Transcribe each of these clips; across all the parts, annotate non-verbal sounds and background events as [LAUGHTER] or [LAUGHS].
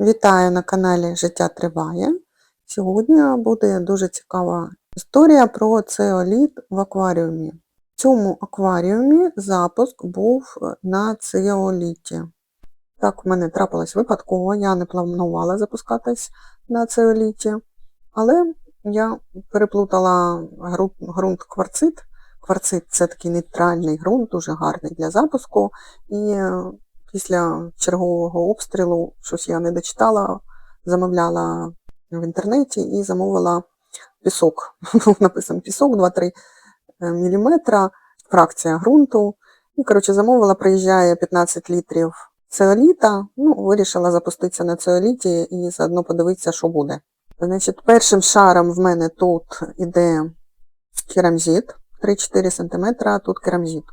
Вітаю на каналі Життя Триває. Сьогодні буде дуже цікава історія про цеоліт в акваріумі. В цьому акваріумі запуск був на цеоліті. Так, в мене трапилось випадково, я не планувала запускатись на цеоліті, але я переплутала ґрунт кварцит. Кварцит це такий нейтральний ґрунт, дуже гарний для запуску. І після чергового обстрілу щось я не дочитала, замовляла в інтернеті і замовила пісок. [LAUGHS] Написано пісок 2-3 мм, фракція ґрунту. І, коротше, замовила, приїжджає 15 літрів цеоліта. Ну, вирішила запуститися на цеоліті і заодно подивитися, що буде. Значить, першим шаром в мене тут іде керамзит 3-4 см, а тут керамзит.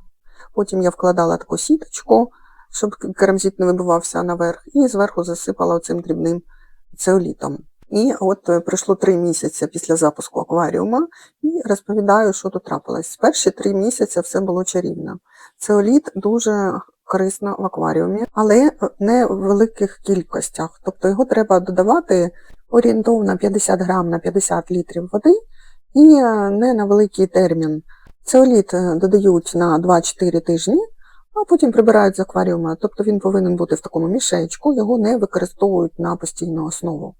Потім я вкладала таку сіточку, щоб керамзит не вибивався наверх, і зверху засипала оцим дрібним цеолітом. І от е, пройшло три місяці після запуску акваріума і розповідаю, що тут трапилось. Перші три місяці все було чарівно. Цеоліт дуже корисно в акваріумі, але не в великих кількостях. Тобто його треба додавати орієнтовно 50 грам на 50 літрів води і е, не на великий термін. Цеоліт е, додають на 2-4 тижні, а потім прибирають з акваріума. Тобто він повинен бути в такому мішечку, його не використовують на постійну основу.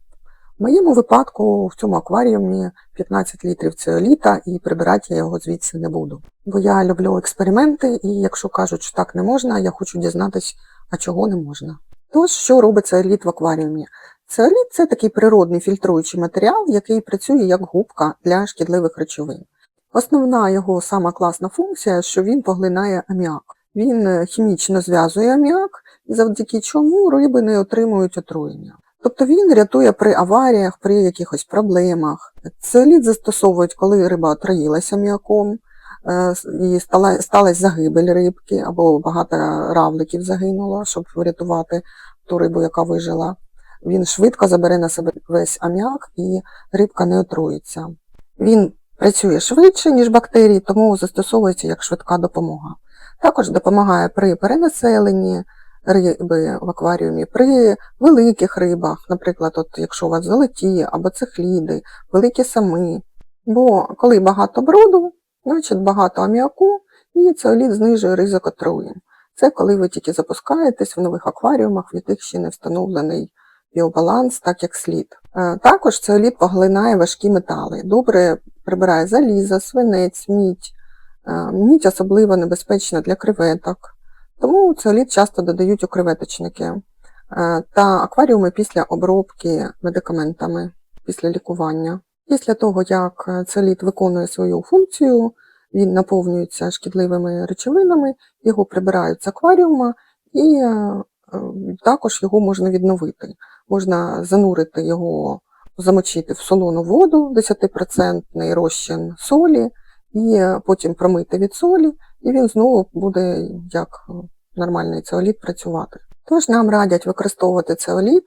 В моєму випадку в цьому акваріумі 15 літрів цеоліта і прибирати я його звідси не буду. Бо я люблю експерименти, і якщо кажуть, що так не можна, я хочу дізнатись, а чого не можна. Тож, що робить цеоліт в акваріумі? Цеоліт це такий природний фільтруючий матеріал, який працює як губка для шкідливих речовин. Основна його сама класна функція, що він поглинає аміак. Він е, хімічно зв'язує аміак, і завдяки чому риби не отримують отруєння. Тобто він рятує при аваріях, при якихось проблемах. Цеоліт застосовують, коли риба отруїлася аміаком, е, і стала, сталася загибель рибки, або багато равликів загинуло, щоб врятувати ту рибу, яка вижила. Він швидко забере на себе весь аміак і рибка не отруїться. Він працює швидше, ніж бактерії, тому застосовується як швидка допомога. Також допомагає при перенаселенні риби в акваріумі, при великих рибах, наприклад, от якщо у вас золоті або цихліди, великі сами. Бо коли багато бруду, значить багато аміаку, і цеоліт знижує ризик отруєнь. Це коли ви тільки запускаєтесь в нових акваріумах, в яких ще не встановлений біобаланс, так як слід. Е, Також цеоліт поглинає важкі метали, добре прибирає залізо, свинець, мідь. Е, Мідь особливо небезпечна для креветок, тому цеоліт часто додають у креветочники. Е, Та акваріуми після обробки медикаментами, після лікування. Після того, як е, цеоліт виконує свою функцію, він наповнюється шкідливими речовинами, його прибирають з акваріума і також його можна відновити. Можна занурити його, замочити в солону воду, 10% розчин солі, і е, потім промити від солі, і він знову буде як е, нормальний цеоліт працювати. Тож нам радять використовувати цеоліт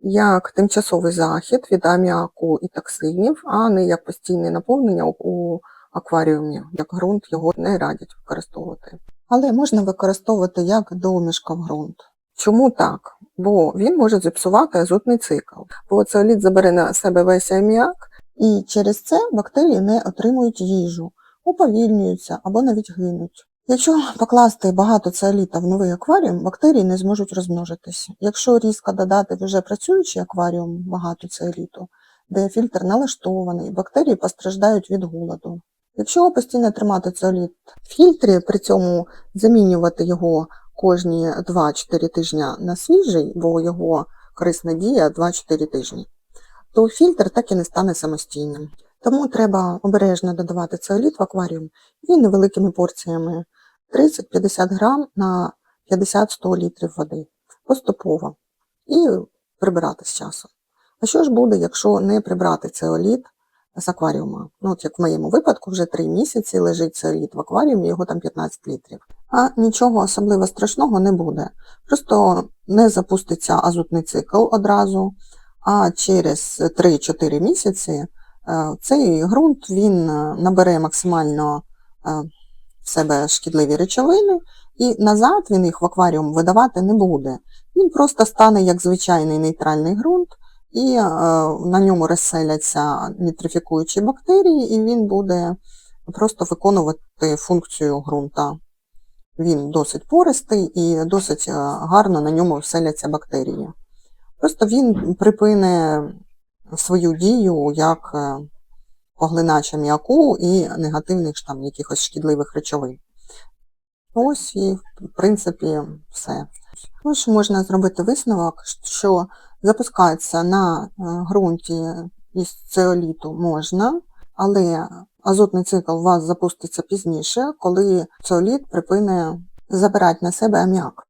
як тимчасовий захід від аміаку і токсинів, а не як постійне наповнення у- акваріумі, як ґрунт його не радять використовувати. Але можна використовувати як домішка в ґрунт. Чому так? Бо він може зіпсувати азотний цикл, бо цеоліт забере на себе весь аміак, і через це бактерії не отримують їжу, уповільнюються або навіть гинуть. Якщо покласти багато цеоліта в новий акваріум, бактерії не зможуть розмножитися. Якщо різко додати вже працюючий акваріум багато цеоліту, де фільтр налаштований, бактерії постраждають від голоду. Якщо постійно тримати цеоліт в фільтрі, при цьому замінювати його кожні 2-4 тижні на свіжий, бо його корисна дія 2-4 тижні, то фільтр так і не стане самостійним. Тому треба обережно додавати цеоліт в акваріум і невеликими порціями 30-50 грам на 50-100 літрів води поступово і прибирати з часу. А що ж буде, якщо не прибрати цеоліт з акваріума? Ну, от як в моєму випадку, вже 3 місяці лежить цеоліт в акваріумі, його там 15 літрів. А нічого особливо страшного не буде. Просто не запуститься азотний цикл одразу, а через 3-4 місяці е, цей ґрунт він е, набере максимально е, в себе шкідливі речовини, і назад він їх в акваріум видавати не буде. Він просто стане як звичайний нейтральний ґрунт, і на ньому розселяться нітрифікуючі бактерії, і він буде просто виконувати функцію ґрунта. Він досить пористий і досить е, гарно на ньому вселяться бактерії. Просто він припине свою дію як е, поглинач аміаку і негативних там якихось шкідливих речовин. Ось і, в принципі, все. Тож можна зробити висновок, що запускатися на е, ґрунті із цеоліту можна, але азотний цикл у вас запуститься пізніше, коли цеоліт припине забирати на себе аміак.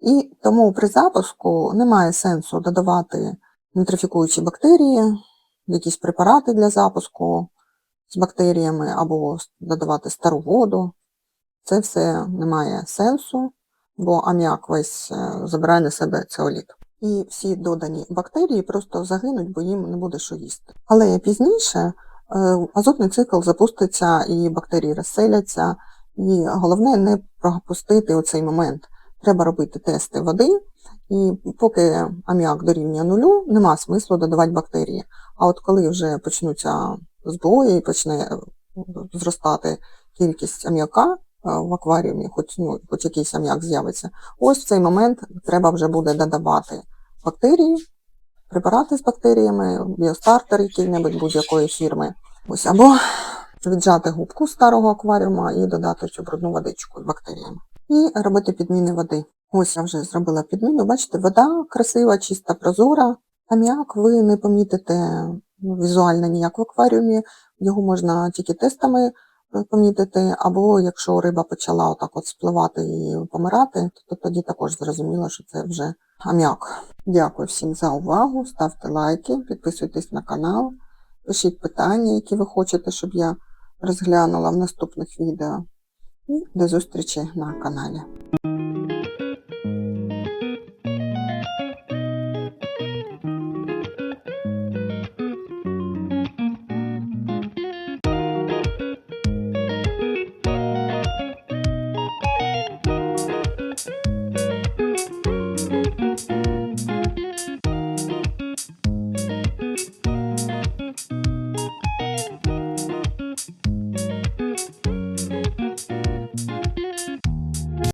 І тому при запуску немає сенсу додавати нітрифікуючі бактерії, якісь препарати для запуску з бактеріями або додавати стару воду. Це все не має сенсу, бо аміак весь е, забирає на себе цеоліт. І всі додані бактерії просто загинуть, бо їм не буде що їсти. Але пізніше азотний цикл запуститься і бактерії розселяться. І головне не пропустити оцей момент. Треба робити тести води, і поки аміак дорівнює нулю, нема смислу додавати бактерії. А от коли вже почнуться збої і почне е, зростати кількість аміака е, в акваріумі, хоч, ну, хоч якийсь аміак з'явиться, ось в цей момент треба вже буде додавати бактерії, препарати з бактеріями, біостартер який-небудь будь-якої фірми. Ось або віджати губку старого акваріума і додати цю брудну водичку з бактеріями. І робити підміни води. Ось я вже зробила підміну. Бачите, вода красива, чиста, прозора. Аміак ви не помітите ну, візуально ніяк в акваріумі, його можна тільки тестами е, помітити, або якщо риба почала отак от спливати і помирати, то тоді також зрозуміло, що це вже аміак. Дякую всім за увагу, ставте лайки, підписуйтесь на канал, пишіть питання, які ви хочете, щоб я розглянула в наступних відео. І до зустрічі на каналі.